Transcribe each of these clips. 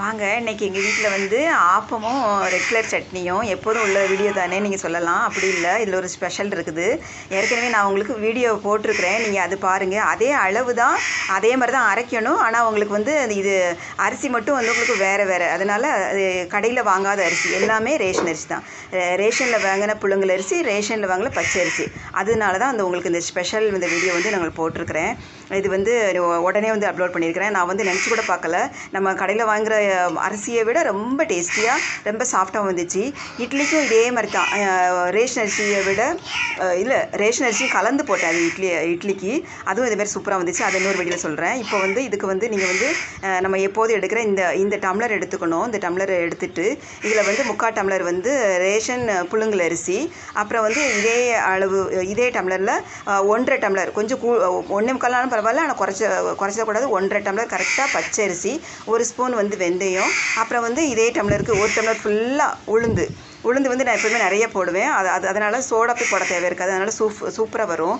வாங்க இன்னைக்கு எங்கள் வீட்டில் வந்து ஆப்பமும் ரெட் கலர் சட்னியும் எப்போதும் உள்ள வீடியோ தானே நீங்கள் சொல்லலாம். அப்படி இல்லை இதில் ஒரு ஸ்பெஷல் இருக்குது. ஏற்கனவே நான் உங்களுக்கு வீடியோ போட்டிருக்கிறேன். நீங்கள் அது பாருங்கள் அதே அளவு தான் அதே மாதிரி தான் அரைக்கணும். ஆனால் உங்களுக்கு வந்து இது அரிசி மட்டும் வந்து உங்களுக்கு வேறு வேறு. அதனால் அது கடையில் வாங்காத அரிசி. எல்லாமே ரேஷன் அரிசி தான். ரேஷனில் வாங்கின புழுங்கல் அரிசி ரேஷனில் வாங்கின பச்சை அரிசி. அதனால தான் அந்த உங்களுக்கு இந்த ஸ்பெஷல் இந்த வீடியோ வந்து நாங்கள் போட்டிருக்கிறேன். இது வந்து உடனே வந்து அப்லோட் பண்ணியிருக்கிறேன். நான் வந்து நினச்சி கூட பார்க்கல. நம்ம கடையில் வாங்குகிற அரிசியை விட ரொம்ப டேஸ்டியாக ரொம்ப சாஃப்டாக வந்துச்சு. இட்லிக்கும் இதே மாதிரி தான். ரேஷன் அரிசியை விட இல்லை ரேஷன் அரிசி கலந்து போட்டேன் அது இட்லி இட்லிக்கு. அதுவும் இதே மாதிரி சூப்பராக வந்துச்சு. அதை இன்னொரு வெளியில் சொல்கிறேன் இப்போ வந்து இதுக்கு வந்து நீங்கள் வந்து நம்ம எப்போதும் எடுக்கிற இந்த இந்த டம்ளர் எடுத்துக்கணும். இந்த டம்ளர் எடுத்துட்டு இதில் வந்து முக்கால் டம்ளர் வந்து ரேஷன் புழுங்கல் அரிசி. அப்புறம் வந்து இதே அளவு இதே டம்ளரில் ஒன்றரை டம்ளர் கொஞ்சம் கூ ஒன்றே முக்காலான பரவாயில்ல. ஆனால் குறைச்ச குறைச்சக்கூடாது ஒன்றரை டம்ளர் கரெக்டாக பச்சரிசி ஒரு ஸ்பூன் வந்து வெந்தயம் அப்புறம் வந்து இதே டம்ளருக்கு ஒரு டம்ளர் ஃபுல்லாக உளுந்து. உளுந்து வந்து நான் எப்பவுமே நிறைய போடுவேன். அது அது அதனால் சோடா போய் போட தேவை இருக்காது. அதனால் சூப் சூப்பராக வரும்.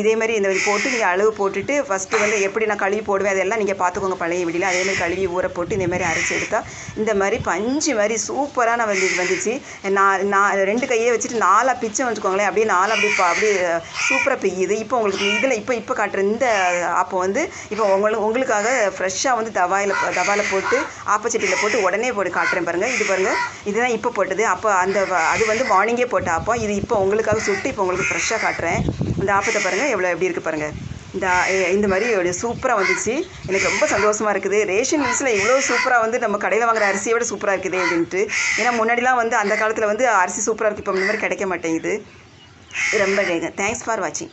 இதே மாதிரி இந்த மாதிரி போட்டு நீங்கள் அளவு போட்டுட்டு ஃபஸ்ட்டு வந்து எப்படி நான் கழுவி போடுவேன் அதெல்லாம் நீங்கள் பார்த்துக்கோங்க பழைய வீடியில். அதே மாதிரி கழுவி ஊற போட்டு இந்த மாதிரி அரைச்சி எடுத்தால் இந்த மாதிரி பஞ்சு மாதிரி சூப்பரான வந்து இது வந்துச்சு. நான் நான் ரெண்டு கையை வச்சுட்டு நாலாக பிச்சை வச்சுக்கோங்களேன். அப்படியே நாலு அப்படி அப்படியே சூப்பராக பெய்யுது. இப்போ உங்களுக்கு இதில் இப்போ இப்போ காட்டுற இந்த அப்போ வந்து இப்போ உங்களுக்கு உங்களுக்காக ஃப்ரெஷ்ஷாக வந்து தவாயில் தவாவில் போட்டு ஆப்பச்சட்டியில் போட்டு உடனே போட்டு காட்டுறேன் பாருங்கள் இது பாருங்கள் இதுதான் இப்போ போட்டது. அப்போ அந்த வ- அது வந்து மார்னிங்கே போட்ட ஆப்பம் இது இப்போ உங்களுக்காக சுட்டு இப்போ உங்களுக்கு ஃப்ரெஷ்ஷாக காட்டுறேன். இந்த ஆப்பத்தை பாருங்கள் எவ்வளோ எப்படி இருக்குது பாருங்கள் இந்த இந்த மாதிரி ஒரு சூப்பராக வந்துச்சு. எனக்கு ரொம்ப சந்தோஷமாக இருக்குது. ரேஷன் லிஸ்ட்டில் இவ்வளோ சூப்பராக வந்து நம்ம கடையில் வாங்குற அரிசியை விட சூப்பராக இருக்குது அப்படின்ட்டு. ஏன்னா முன்னாடிலாம் வந்து அந்த காலத்தில் வந்து அரிசி சூப்பராக இருக்குது இப்போ இந்த மாதிரி கிடைக்க மாட்டேங்குது. ரொம்ப தேங்க்ஸ் ஃபார் வாட்சிங்